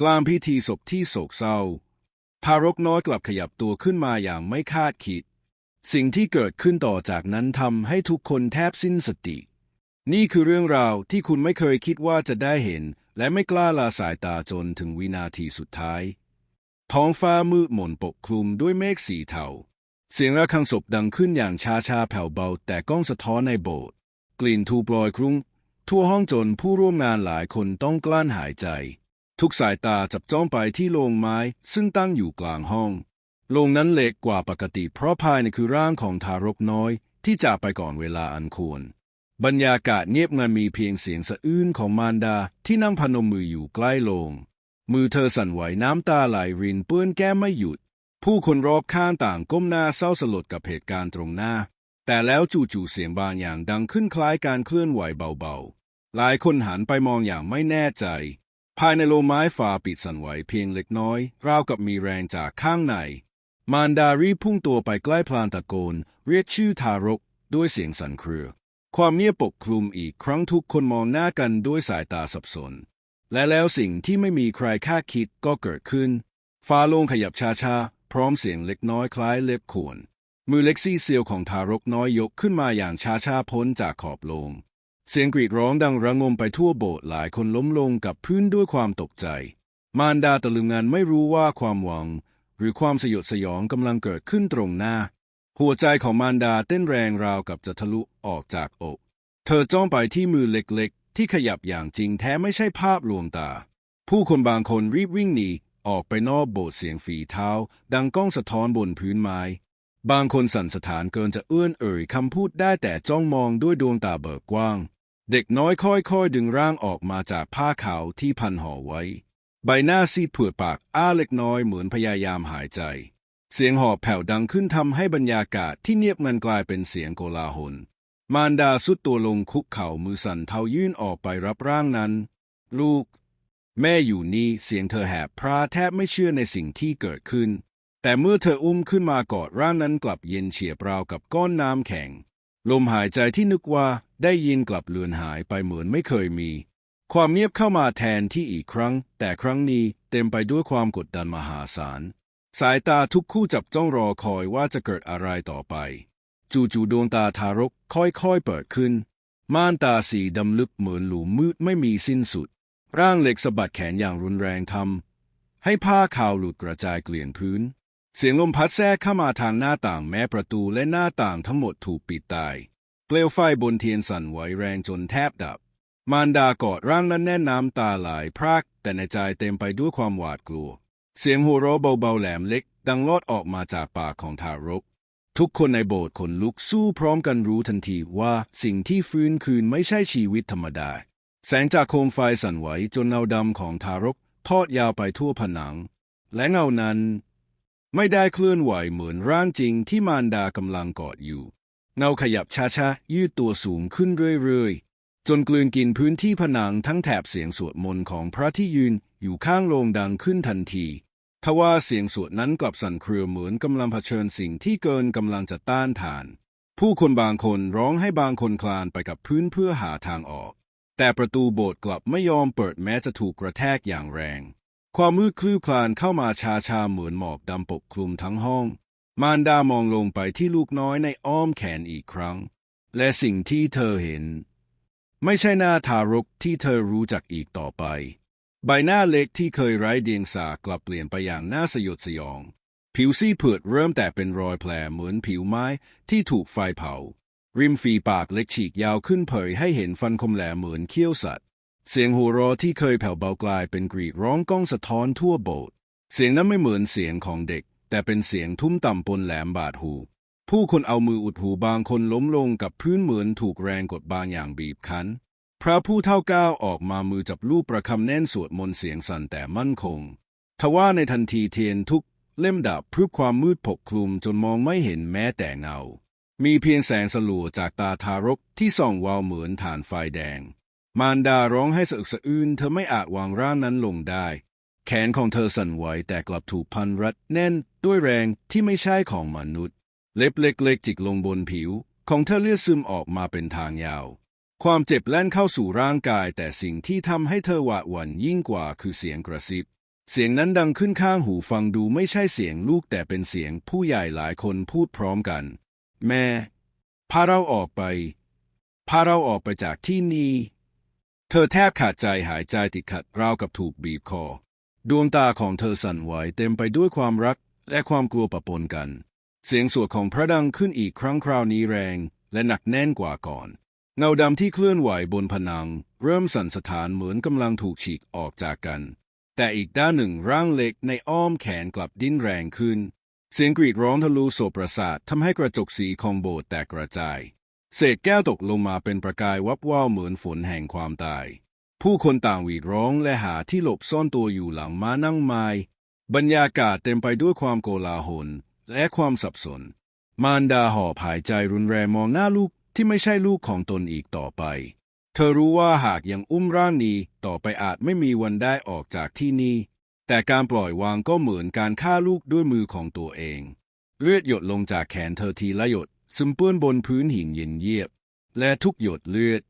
กลางพิธีศพที่โศกเศร้า ทารกน้อยกลับขยับตัวขึ้นมาอย่างไม่คาดคิด สิ่งที่เกิดขึ้นต่อจากนั้นทำให้ทุกคนแทบสิ้นสติ นี่คือเรื่องราวที่คุณไม่เคยคิดว่าจะได้เห็น และไม่กล้าลาสายตาจนถึงวินาทีสุดท้าย ท้องฟ้ามืดมนปกคลุมด้วยเมฆสีเทาเสียงระฆังศพดังขึ้นอย่างช้าชาๆแผ่วเบา แต่ก้องสะท้อนในโบสถ์กลิ่นทูบลอยคลุ้ง ทั่วห้องจนผู้ร่วมงานหลายคนต้องกลั้นหายใจ ทุกสายตาจับจ้องไปที่โลงไม้ ซึ่งตั้งอยู่กลางห้อง โลงนั้นเล็กกว่าปกติ เพราะภายในคือร่างของทารกน้อย ที่จากไปก่อนเวลาอันควร บรรยากาศเงียบงันมีเพียงเสียงสะอื้นของมารดาที่นั่งพนมมืออยู่ใกล้โลง มือเธอสั่นไหวน้ำตาไหลรินเปื้อนแก้มไม่หยุด ผู้คนรอบข้างต่างก้มหน้าเศร้าสลดกับเหตุการณ์ตรงหน้า แต่แล้วจู่ๆเสียงบางอย่างดังขึ้นคล้ายการเคลื่อนไหวเบาๆ หลายคนหันไปมองอย่างไม่แน่ใจ ภายในโลไม้ฝาปิดสั่นไหวเพียงเล็กน้อย ราวกับมีแรงจากข้างใน มารดารีพุ่งตัวไปใกล้พลานตะโกน เรียกชื่อทารกด้วยเสียงสั่นเครือ ความเงียบปกคลุมอีกครั้งทุกคนมองหน้ากันด้วยสายตาสับสน และแล้วสิ่งที่ไม่มีใครคาดคิดก็เกิดขึ้นฟ้าโลงขยับช้าๆ พร้อมเสียงเล็กน้อยคล้ายเล็บข่วนมือเล็กซี่เซียวของทารกน้อยยกขึ้นมาอย่างช้าๆพ้นจากขอบโลง เสียงกรีดร้องดังระงมไปทั่วโบสถ์หลายคนล้มลงกับพื้นด้วยความตกใจ มารดาตะลึงงานไม่รู้ว่าความหวัง หรือความสยดสยองกำลังเกิดขึ้นตรงหน้า หัวใจของมารดาเต้นแรงราวกับจะทะลุออกจากอก เธอจ้องไปที่มือเล็กๆ ที่ขยับอย่างจริงแท้ไม่ใช่ภาพลวงตา ผู้คนบางคนรีบวิ่งหนีออกไปนอกโบสถ์เสียงฝีเท้า ดังก้องสะท้อนบนพื้นไม้ บางคนสั่นสะท้านเกินจะเอื้อนเอ่ยคำพูดได้แต่จ้องมองด้วยดวงตาเบิกกว้าง เด็กน้อยค่อยๆ ดึงร่างออกมาจากผ้าขาวที่พันห่อไว้ ใบหน้าซีดเผือดปากอ้าเล็กน้อยเหมือนพยายามหายใจ เสียงหอบแผ่วดังขึ้นทำให้บรรยากาศที่เงียบงันกลายเป็นเสียงโกลาหล มารดาสุดตัวลงคุกเข่ามือสั่นเทายื่นออกไปรับร่างนั้น ลูก แม่อยู่นี่เสียงเธอแหบพราแทบไม่เชื่อในสิ่งที่เกิดขึ้น แต่เมื่อเธออุ้มขึ้นมากอดร่างนั้นกลับเย็นเฉียบราวกับก้อนน้ำแข็ง ลมหายใจที่นึกว่า ได้ยินกลับเลือนหายไปเหมือนไม่เคยมี ความเงียบเข้ามาแทนที่อีกครั้ง แต่ครั้งนี้เต็มไปด้วยความกดดันมหาศาล สายตาทุกคู่จับจ้องรอคอยว่าจะเกิดอะไรต่อไป จู่ๆดวงตาทารกค่อยๆเปิดขึ้น ม่านตาสีดำลึกเหมือนหลุมมืดไม่มีสิ้นสุด ร่างเหล็กสะบัดแขนอย่างรุนแรงทำให้ผ้าขาวหลุดกระจายเกลื่อนพื้นเสียงลมพัดแทรกเข้ามาทางหน้าต่างแม้ประตูและหน้าต่างทั้งหมดถูกปิดตาย เปลวไฟบนเทียนสั่นไหวแรงจนแทบดับ มารดากอดร่างนั้นแน่นน้ำตาไหลพราก แต่ในใจเต็มไปด้วยความหวาดกลัว เสียงหัวเราะเบาๆแหลมเล็ก ดังลอดออกมาจากปากของทารก ทุกคนในโบสถ์ขนลุกสู้พร้อมกันรู้ทันทีว่าสิ่งที่ฟื้นคืนไม่ใช่ชีวิตธรรมดา แสงจากโคมไฟสั่นไหวจนเงาดำของทารก ทอดยาวไปทั่วผนัง และเงานั้น ไม่ได้เคลื่อนไหวเหมือนร่างจริงที่มารดากำลังกอดอยู่ เงาขยับช้าๆยืดตัวสูงขึ้นเรื่อยๆ จนกลืนกินพื้นที่ผนังทั้งแถบเสียงสวดมนต์ของพระที่ยืนอยู่ข้างโลงดังขึ้นทันทีทว่าเสียงสวดนั้นกลับสั่นเครือเหมือนกำลังเผชิญสิ่งที่เกินกำลังจะต้านทาน ผู้คนบางคนร้องให้บางคนคลานไปกับพื้นเพื่อหาทางออก แต่ประตูโบสถ์กลับไม่ยอมเปิดแม้จะถูกกระแทกอย่างแรง ความมืดคลืบคลานเข้ามาชาชาๆเหมือนหมอกดำปกคลุมทั้งห้อง มารดามองลงไปที่ลูกน้อยในอ้อมแขนอีกครั้ง และสิ่งที่เธอเห็น ไม่ใช่หน้าทารกที่เธอรู้จักอีกต่อไป ใบหน้าเล็กที่เคยไร้เดียงสากลับเปลี่ยนไปอย่างน่าสยดสยอง ผิวซีเผือดเริ่มแตกเป็นรอยแผลเหมือนผิวไม้ที่ถูกไฟเผา ริมฝีปากเล็กฉีกยาวขึ้นเผยให้เห็นฟันคมแหลมเหมือนเขี้ยวสัตว์ เสียงหัวเราะที่เคยแผ่วเบากลายเป็นกรีดร้องก้องสะท้อนทั่วโบสถ์เสียงนั้นไม่เหมือนเสียงของเด็ก แต่เป็นเสียงทุ้มต่ำปนแหลมบาดหู ผู้คนเอามืออุดหูบางคนล้มลงกับพื้นเหมือนถูกแรงกดบางอย่างบีบคั้น พระผู้เท่าก้าวออกมามือจับลูกประคำแน่นสวดมนต์เสียงสั่นแต่มั่นคง ทว่าในทันทีเทียนทุกเล่มดับพรึบความมืดปกคลุมจนมองไม่เห็นแม้แต่เงา มีเพียงแสงสลัวจากตาทารกที่ส่องวาวเหมือนฐานไฟแดง มารดาร้องให้สะอึกสะอื้นเธอไม่อาจวางร่างนั้นลงได้ แขนของเธอสั่นไหวแต่กลับถูกพันรัดแน่นด้วยแรงที่ไม่ใช่ของมนุษย์ เล็บเล็กๆจิกลงบนผิว ของเธอเลือดซึมออกมาเป็นทางยาว ความเจ็บแล่นเข้าสู่ร่างกายแต่สิ่งที่ทำให้เธอหวาดหวั่นยิ่งกว่าคือเสียงกระซิบ เสียงนั้นดังขึ้นข้างหูฟังดูไม่ใช่เสียงลูกแต่เป็นเสียงผู้ใหญ่หลายคนพูดพร้อมกัน แม่ พาเราออกไป พาเราออกไปจากที่นี่ เธอแทบขาดใจหายใจติดขัดราวกับถูกบีบคอ ดวงตาของเธอสั่นไหวเต็มไปด้วยความรักและความกลัวปะปนกัน เสียงสวดของพระดังขึ้นอีกครั้งคราวนี้แรงและหนักแน่นกว่าก่อน เงาดำที่เคลื่อนไหวบนผนัง เริ่มสั่นสะท้านเหมือนกำลังถูกฉีกออกจากกัน แต่อีกด้านหนึ่งร่างเล็กในอ้อมแขนกลับดิ้นแรงขึ้น เสียงกรีดร้องทะลุโสประสาททำให้กระจกสีของโบสถ์แตกกระจาย เศษแก้วตกลงมาเป็นประกายวับว่าวเหมือนฝนแห่งความตาย ผู้คนต่างหวีดร้องและหาที่หลบซ่อนตัวอยู่หลังม้านั่งไม้บรรยากาศเต็มไปด้วยความโกลาหลและความสับสน มารดาหอบหายใจรุนแรงมองหน้าลูกที่ไม่ใช่ลูกของตนอีกต่อไป เธอรู้ว่าหากยังอุ้มร่างนี้ต่อไปอาจไม่มีวันได้ออกจากที่นี่ แต่การปล่อยวางก็เหมือนการฆ่าลูกด้วยมือของตัวเอง เลือดหยดลงจากแขนเธอทีละหยดซึมเปื้อนบนพื้นหินเย็นเยียบ และทุกหยดเลือด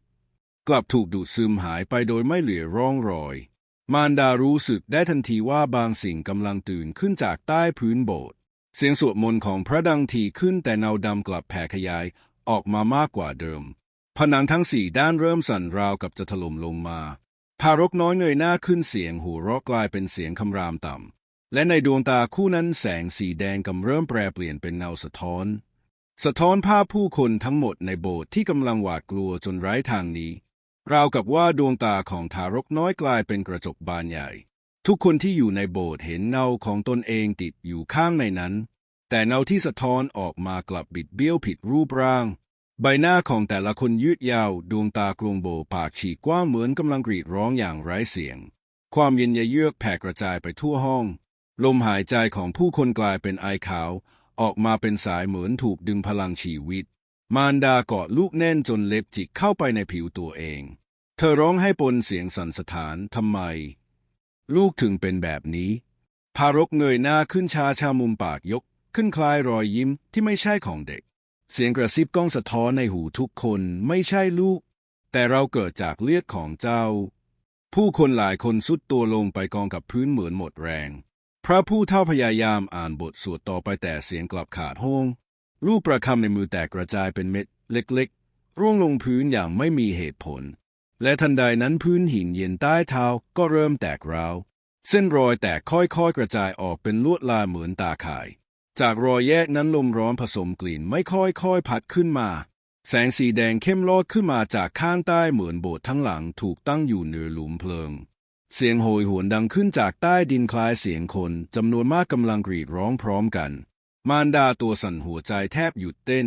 กลับถูกดูดซึมหายไปโดยไม่เหลือร่องรอย มารดารู้สึกได้ทันทีว่าบางสิ่งกำลังตื่นขึ้นจากใต้พื้นโบสถ์เสียงสวดมนต์ของพระดังทีขึ้นแต่เนาดำกลับแผ่ขยายออกมามากกว่าเดิม ผนังทั้งสี่ด้านเริ่มสั่นราวกับจะถล่มลงมาทารกน้อยเงยหน้าขึ้นเสียงหัวเราะกลายเป็นเสียงคำรามต่ำ และในดวงตาคู่นั้นแสงสีแดงกำเริ่มแปรเปลี่ยนเป็นเงาสะท้อน สะท้อนภาพผู้คนทั้งหมดในโบสถ์ที่กำลังหวาดกลัวจนไร้ทางนี้ ราวกับว่าดวงตาของทารกน้อยกลายเป็นกระจกบานใหญ่ ทุกคนที่อยู่ในโบสถ์เห็นเงาของตนเองติดอยู่ข้างในนั้น แต่เงาที่สะท้อนออกมากลับบิดเบี้ยวผิดรูปร่าง ใบหน้าของแต่ละคนยืดยาว ดวงตากลวงโบปากฉีกกว้างเหมือนกำลังกรีดร้องอย่างไร้เสียง ความเย็นเยือกแผ่กระจายไปทั่วห้อง ลมหายใจของผู้คนกลายเป็นไอขาว ออกมาเป็นสายเหมือนถูกดึงพลังชีวิต มารดากอดลูกแน่นจนเล็บจิกเข้าไปในผิวตัวเอง เธอร้องให้ปนเสียงสั่นสะท้านทำไม ลูกถึงเป็นแบบนี้พารกเงยหน้าขึ้นชาชามุมปากยก ขึ้นคลายรอยยิ้มที่ไม่ใช่ของเด็ก เสียงกระซิบก้องสะท้อนในหูทุกคนไม่ใช่ลูก แต่เราเกิดจากเลือดของเจ้า ผู้คนหลายคนสุดตัวลงไปกองกับพื้นเหมือนหมดแรง พระผู้เท่าพยายามอ่านบทสวดต่อไปแต่เสียงกลับขาดห้อง ลูกประคำในมือแตกกระจายเป็นเม็ดเล็กๆ ร่วงลงพื้นอย่างไม่มีเหตุผล และทันใดนั้นพื้นหินเย็นใต้เท้าก็เริ่มแตกร้าว เส้นรอยแตกค่อยๆ กระจายออกเป็นลวดลายเหมือนตาข่าย จากรอยแยกนั้นลมร้อนผสมกลิ่นไม่ค่อยๆ พัดขึ้นมา แสงสีแดงเข้มลอดขึ้นมาจากข้างใต้เหมือนโบสถ์ทั้งหลังถูกตั้งอยู่เหนือหลุมเพลิงเสียงโหยหวนดังขึ้นจากใต้ดินคล้ายเสียงคนจำนวนมากกำลังกรีดร้องพร้อมกัน มารดาตัวสั่นหัวใจแทบหยุดเต้น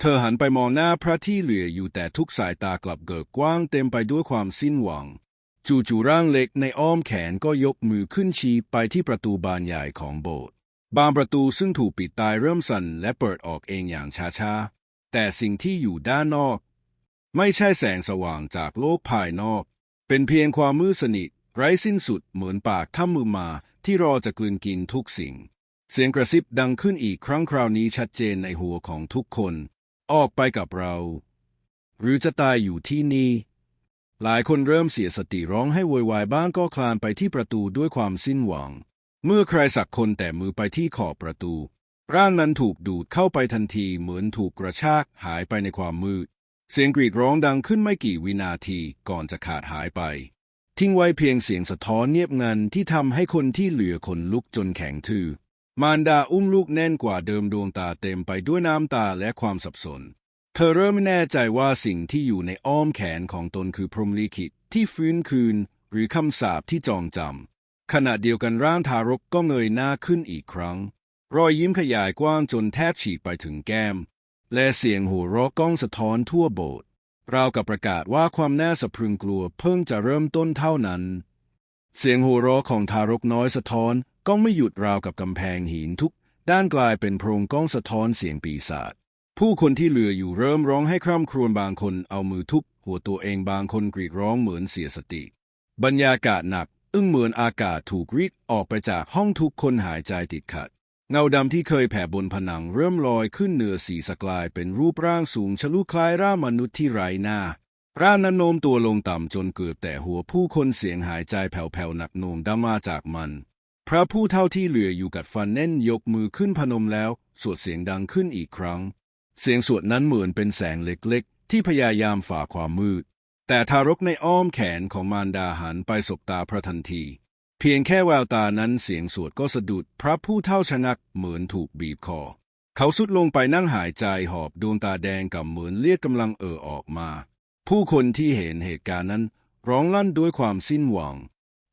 เธอหันไปมองหน้าพระที่เหลืออยู่แต่ทุกสายตากลับเกิดกว้างเต็มไปด้วยความสิ้นหวัง จู่ๆร่างเล็กในอ้อมแขนก็ยกมือขึ้นชี้ไปที่ประตูบานใหญ่ของโบสถ์บานประตูซึ่งถูกปิดตายเริ่มสั่นและเปิดออกเองอย่างช้าๆ แต่สิ่งที่อยู่ด้านนอก ไม่ใช่แสงสว่างจากโลกภายนอก เป็นเพียงความมืดสนิทไร้สิ้นสุดเหมือนปากถ้ำมือมาที่รอจะกลืนกินทุกสิ่ง เสียงกระซิบดังขึ้นอีกครั้งคราวนี้ชัดเจนในหัวของทุกคน ออกไปกับเรา หรือจะตายอยู่ที่นี่ หลายคนเริ่มเสียสติร้องให้โวยวายบ้างก็คลานไปที่ประตูด้วยความสิ้นหวัง เมื่อใครสักคนแต่มือไปที่ขอบประตู ร่างนั้นถูกดูดเข้าไปทันทีเหมือนถูกกระชากหายไปในความมืด เสียงกรีดร้องดังขึ้นไม่กี่วินาทีก่อนจะขาดหายไปทิ้งไว้เพียงเสียงสะท้อนเงียบงันที่ทำให้คนที่เหลือคนลุกจนแข็งทื่อ มารดาอุ้มลูกแน่นกว่าเดิมดวงตาเต็มไปด้วยน้ำตาและความสับสน เธอเริ่มไม่แน่ใจว่าสิ่งที่อยู่ในอ้อมแขนของตนคือพรหมลิขิตที่ฟื้นคืน หรือคำสาปที่จองจำขณะเดียวกันร่างทารกก็เงยหน้าขึ้นอีกครั้ง รอยยิ้มขยายกว้างจนแทบฉีกไปถึงแก้ม และเสียงหัวเราะก้องสะท้อนทั่วโบสถ์ราวกับประกาศว่าความน่าสะพรึงกลัวเพิ่งจะเริ่มต้นเท่านั้น เสียงหัวเราะของทารกน้อยสะท้อน ก้องไม่หยุดราวกับกำแพงหินทุก ด้านกลายเป็นโพรงก้องสะท้อนเสียงปีศาจผู้คนที่เหลืออยู่เริ่มร้องให้คร่ำครวญบางคนเอามือทุบ หัวตัวเองบางคนกรีดร้องเหมือนเสียสติ บรรยากาศหนัก อึ้งเหมือนอากาศถูกรีดออกไปจากห้องทุกคนหายใจติดขัด เงาดำที่เคยแผ่บนผนังเริ่มลอยขึ้นเหนือสีสกลายเป็นรูปร่างสูงชะลุคล้ายร่างมนุษย์ที่ไร้หน้าร่างนั้นโน้มตัวลงต่ำจนเกือบแต่หัวผู้คนเสียงหายใจแผ่วๆหนักหน่วงดังมาจากมัน พระผู้เท่าที่เหลืออยู่กัดฟันแน่นยกมือขึ้นพนมแล้ว สวดเสียงดังขึ้นอีกครั้ง เสียงสวดนั้นเหมือนเป็นแสงเล็กๆ ที่พยายามฝ่าความมืด แต่ทารกในอ้อมแขนของมารดาหันไปสบตาพระทันที เพียงแค่แววตานั้นเสียงสวดก็สะดุด พระผู้เท่าชนักเหมือนถูกบีบคอ เขาสุดลงไปนั่งหายใจหอบดวงตาแดงกับเหมือนเลือดกำลังเอ่อออกมา ผู้คนที่เห็นเหตุการณ์นั้นร้องลั่นด้วยความสิ้นหวัง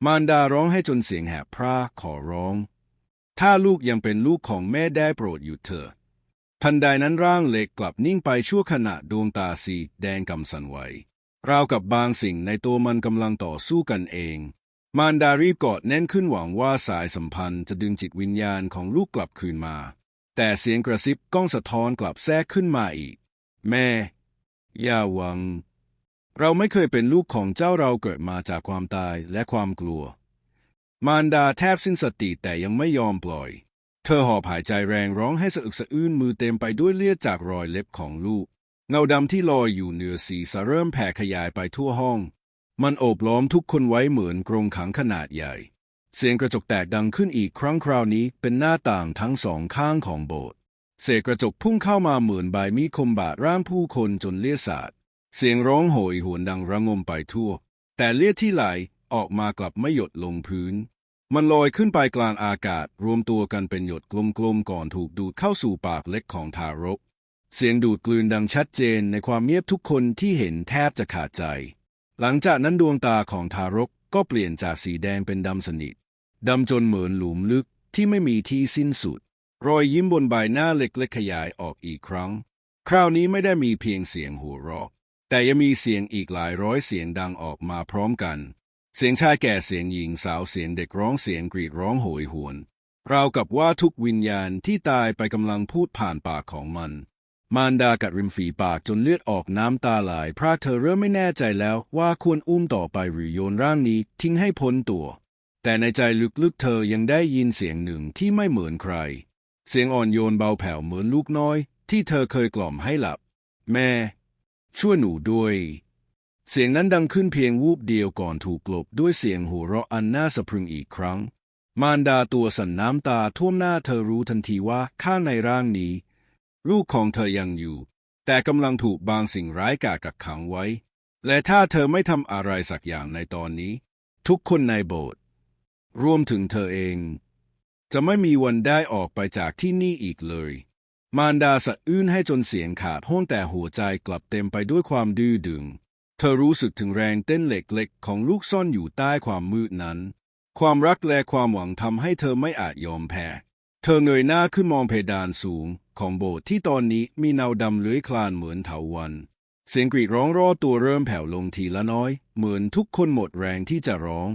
มารดาร้องให้จนเสียงแหบพร่าขอร้อง ถ้าลูกยังเป็นลูกของแม่ได้โปรดหยุดเถอะทันใดนั้นร่างเหล็กกลับนิ่งไปชั่วขณะดวงตาสีแดงกำสันไหวราวกับบางสิ่งในตัวมันกำลังต่อสู้กันเอง มารดารีบกอดแน่นขึ้นหวังว่าสายสัมพันธ์จะดึงจิตวิญญาณของลูกกลับคืนมา แต่เสียงกระซิบก้องสะท้อนกลับแทรกขึ้นมาอีก แม่ อย่าหวัง เราไม่เคยเป็นลูกของเจ้าเราเกิดมาจากความตายและความกลัว มารดาแทบสิ้นสติแต่ยังไม่ยอมปล่อย เธอหอบหายใจแรงร้องให้สะอึกสะอื้นมือเต็มไปด้วยเลือดจากรอยเล็บของลูก เงาดำที่ลอยอยู่เหนือศีรษะเริ่มแผ่ขยายไปทั่วห้อง มันโอบล้อมทุกคนไว้เหมือนกรงขังขนาดใหญ่ เสียงกระจกแตกดังขึ้นอีกครั้งคราวนี้เป็นหน้าต่างทั้งสองข้างของโบสถ์เศษกระจกพุ่งเข้ามาเหมือนใบมีดคมบาดร่างผู้คนจนเลือดสาด เสียงร้องโหยหวนดังระงมไปทั่ว แต่เลือดที่ไหลออกมากลับไม่หยดลงพื้น มันลอยขึ้นไปกลางอากาศรวมตัวกันเป็นหยดกลมๆก่อนถูกดูดเข้าสู่ปากเล็กของทารก เสียงดูดกลืนดังชัดเจนในความเงียบทุกคนที่เห็นแทบจะขาดใจ หลังจากนั้นดวงตาของทารกก็เปลี่ยนจากสีแดงเป็นดำสนิทดำจนเหมือนหลุมลึกที่ไม่มีที่สิ้นสุด รอยยิ้มบนใบหน้าเล็กๆขยายออกอีกครั้ง คราวนี้ไม่ได้มีเพียงเสียงหัวเราะ แต่ยังมีเสียงอีกหลายร้อยเสียงดังออกมาพร้อมกัน เสียงชายแก่เสียงหญิงสาวเสียงเด็กร้องเสียงกรีดร้องโหยหวนราวกับว่าทุกวิญญาณที่ตายไปกำลังพูดผ่านปากของมัน มารดากัดริมฝีปากจนเลือดออกน้ำตาไหลพระเธอเริ่มไม่แน่ใจแล้วว่าควรอุ้มต่อไปหรือโยนร่างนี้ทิ้งให้พ้นตัว แต่ในใจลึกๆเธอยังได้ยินเสียงหนึ่งที่ไม่เหมือนใคร เสียงอ่อนโยนเบาแผ่วเหมือนลูกน้อย ที่เธอเคยกล่อมให้หลับ แม่ ช่วยหนูด้วย เสียงนั้นดังขึ้นเพียงวูบเดียวก่อนถูกกลบด้วยเสียงหัวเราะอันน่าสะพรึงอีกครั้ง มารดาตัวสั่นน้ำตาท่วมหน้าเธอรู้ทันทีว่าข้างในร่างนี้ ลูกของเธอยังอยู่ แต่กำลังถูกบางสิ่งร้ายกาจกักขังไว้ และถ้าเธอไม่ทำอะไรสักอย่างในตอนนี้ ทุกคนในโบสถ์รวมถึงเธอเอง จะไม่มีวันได้ออกไปจากที่นี่อีกเลย มารดาสะอื้นให้จนเสียงขาดห้องแต่หัวใจกลับเต็มไปด้วยความดื้อดึง เธอรู้สึกถึงแรงเต้นเหล็กๆ ของลูกซ่อนอยู่ใต้ความมืดนั้น ความรักและความหวังทำให้เธอไม่อาจยอมแพ้ เธอเงยหน้าขึ้นมองเพดานสูง ของโบสถ์ที่ตอนนี้มีเนาดำเลื้อยคลานเหมือนเถาวัน เสียงกรีดร้องรอตัวเริ่มแผ่วลงทีละน้อย เหมือนทุกคนหมดแรงที่จะร้อง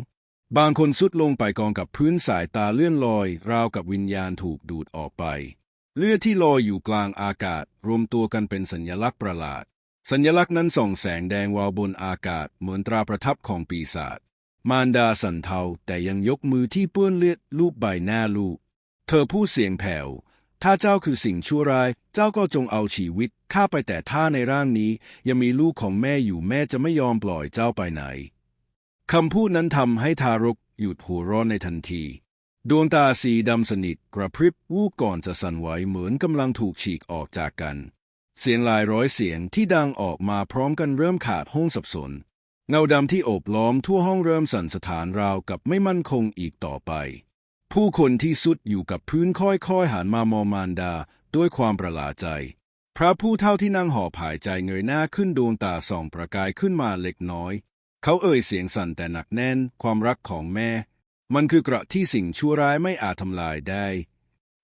บางคนสุดลงไปกองกับพื้นสายตาเลื่อนลอย ราวกับวิญญาณถูกดูดออกไป เลือดที่ลอยอยู่กลางอากาศ รวมตัวกันเป็นสัญลักษณ์ประหลาด สัญลักษณ์นั้นส่องแสงแดงวาวบนอากาศ เหมือนตราประทับของปีศาจมารดาสันเทาแต่ยังยกมือที่เปื้อนเลือดลูบใบหน้าลูก เธอพูดเสียงแผ่ว ถ้าเจ้าคือสิ่งชั่วร้าย เจ้าก็จงเอาชีวิตข้าไปแต่ถ้าในร่างนี้ ยังมีลูกของแม่อยู่แม่จะไม่ยอมปล่อยเจ้าไปไหน คำพูดนั้นทำให้ทารกหยุดหัวเร้อนในทันที ดวงตาสีดำสนิทกระพริบวูบก่อนจะสั่นไหวเหมือนกำลังถูกฉีกออกจากกัน เสียงหลายร้อยเสียงที่ดังออกมาพร้อมกันเริ่มขาดห้องสับสน เงาดำที่โอบล้อมทั่วห้องเริ่มสั่นสถานราวกับไม่มั่นคงอีกต่อไป ผู้คนที่สุดอยู่กับพื้นค่อยๆหันมามองมารดาด้วยความประหลาดใจ พระผู้เท่าที่นั่งหอบหายใจเงยหน้าขึ้นดวงตาส่องประกายขึ้นมาเล็กน้อย เขาเอ่ยเสียงสั่นแต่หนักแน่นความรักของแม่ มันคือกระที่สิ่งชั่วร้ายไม่อาจทำลายได้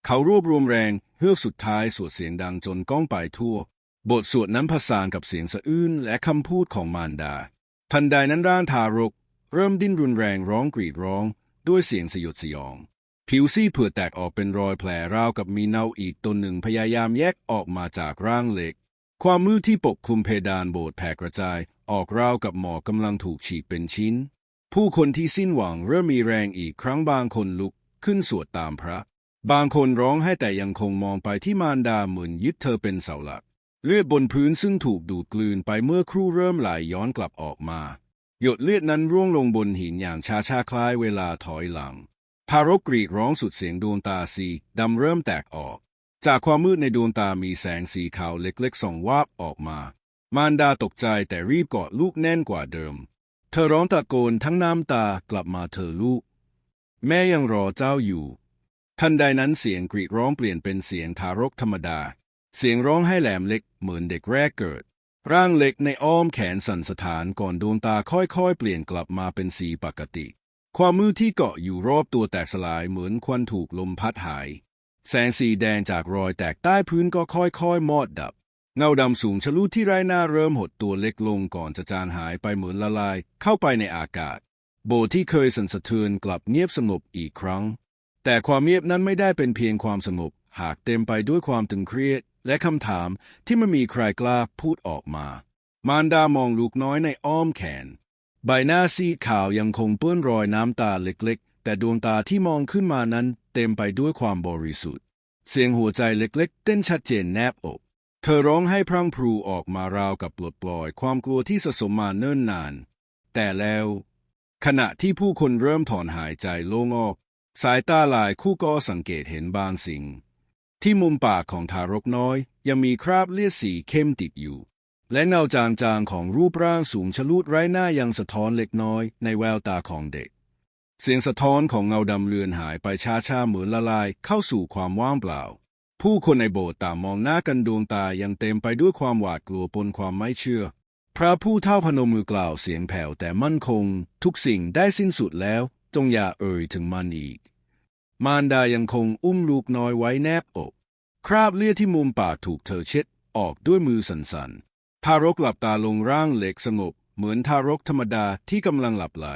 เขารวบรวมแรงเฮือกสุดท้ายสวดเสียงดังจนก้องไปทั่ว บทสวดนั้นผสานกับเสียงสะอื้นและคำพูดของมารดา ทันใดนั้นร่างทารก เริ่มดิ้นรุนแรงร้องกรีดร้องด้วยเสียงสยดสยอง ผิวซี่เผือดแตกออกเป็นรอยแผลราวกับมีเนาอีกตนหนึ่งพยายามแยกออกมาจากร่างเหล็ก ความมืดที่ปกคลุมเพดานโบสถ์แผ่กระจาย ออกราวกับหมอกกำลังถูกฉีกเป็นชิ้น ผู้คนที่สิ้นหวังเริ่มมีแรงอีกครั้งบางคนลุกขึ้นสวดตามพระ บางคนร้องให้แต่ยังคงมองไปที่มารดาเหมือนยึดเธอเป็นเสาหลัก เลือดบนพื้นซึ่งถูกดูดกลืนไปเมื่อครู่เริ่มไหลย้อนกลับออกมา หยดเลือดนั้นร่วงลงบนหินอย่างช้าๆคล้ายเวลาถอยหลังทารกกรีดร้องสุดเสียงดวงตาสีดำเริ่มแตกออก จากความมืดในดวงตามีแสงสีขาวเล็กๆส่องวาบออกมา มารดาตกใจแต่รีบกอดลูกแน่นกว่าเดิม เธอร้องตะโกนทั้งน้ำตากลับมาเธอลูก แม่ยังรอเจ้าอยู่ ทันใดนั้นเสียงกรีดร้องเปลี่ยนเป็นเสียงทารกธรรมดา เสียงร้องให้แหลมเล็กเหมือนเด็กแรกเกิด ร่างเล็กในอ้อมแขนสั่นสะท้านก่อนดวงตาค่อยๆ เปลี่ยนกลับมาเป็นสีปกติ ความมืดที่เกาะอยู่รอบตัวแตกสลายเหมือนควันถูกลมพัดหาย แสงสีแดงจากรอยแตกใต้พื้นก็ค่อยๆ มอดดับ เงาดำสูงชะลุที่ไร้หน้าเริ่มหดตัวเล็กลงก่อนจะจางหายไปเหมือนละลายเข้าไปในอากาศ โบที่เคยสั่นสะเทือนกลับเงียบสงบอีกครั้ง แต่ความเงียบนั้นไม่ได้เป็นเพียงความสงบหากเต็มไปด้วยความตึงเครียด และคำถามที่ไม่มีใครกล้าพูดออกมา มารดามองลูกน้อยในอ้อมแขน ใบหน้าซีดขาวยังคงเปื้อนรอยน้ำตาเล็กๆ แต่ดวงตาที่มองขึ้นมานั้นเต็มไปด้วยความบริสุทธิ์ เสียงหัวใจเล็กๆ เต้นชัดเจนแนบอก เธอร้องให้พรั่งพรูออกมาราวกับปลดปล่อยความกลัวที่สะสมมาเนิ่นนาน แต่แล้ว ขณะที่ผู้คนเริ่มถอนหายใจโล่งออก สายตาหลายคู่ก็สังเกตเห็นบางสิ่ง ที่มุมปากของทารกน้อย ยังมีคราบเลือดสีเข้มติดอยู่ และเงาจางๆของรูปร่างสูงชะลูดไร้หน้ายังสะท้อนเล็กน้อยในแววตาของเด็ก เสียงสะท้อนของเงาดำเลือนหายไปช้าๆเหมือนละลายเข้าสู่ความว่างเปล่า ผู้คนในโบสถ์ต่างมองหน้ากันดวงตายังเต็มไปด้วยความหวาดกลัวปนความไม่เชื่อ พระผู้เท่าพนมมือกล่าวเสียงแผ่วแต่มั่นคง ทุกสิ่งได้สิ้นสุดแล้ว จงอย่าเอ่ยถึงมันอีก มารดายังคงอุ้มลูกน้อยไว้แนบอกคราบเลือดที่มุมปากถูกเธอเช็ดออกด้วยมือสันๆทารกหลับตาลงร่างเหล็กสงบ เหมือนทารกธรรมดาที่กำลังหลับไหล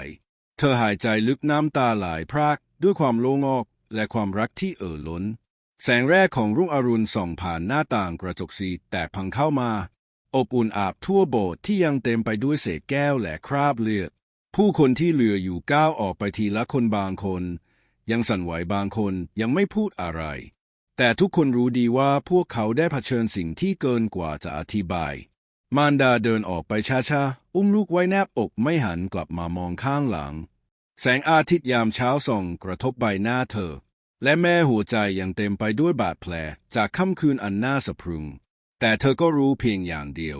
เธอหายใจลึกน้ำตาไหลพรากด้วยความโล่งอกและความรักที่เอ่อล้น แสงแรกของรุ่งอรุณส่องผ่านหน้าต่างกระจกสีแตกพังเข้ามา อบอุ่นอาบทั่วโบสถ์ที่ยังเต็มไปด้วยเศษแก้วและคราบเลือด ผู้คนที่เหลืออยู่ก้าวออกไปทีละคนบางคน ยังสั่นไหวบางคนยังไม่พูดอะไร แต่ทุกคนรู้ดีว่าพวกเขาได้เผชิญสิ่งที่เกินกว่าจะอธิบาย มารดาเดินออกไปช้าๆ อุ้มลูกไว้แนบอกไม่หันกลับมามองข้างหลัง แสงอาทิตย์ยามเช้าส่องกระทบใบหน้าเธอ และแม่หัวใจยังเต็มไปด้วยบาดแผลจากค่ำคืนอันน่าสะพรึง แต่เธอก็รู้เพียงอย่างเดียว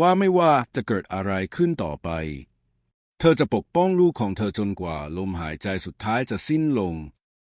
ว่าไม่ว่าจะเกิดอะไรขึ้นต่อไป เธอจะปกป้องลูกของเธอจนกว่าลมหายใจสุดท้ายจะสิ้นลง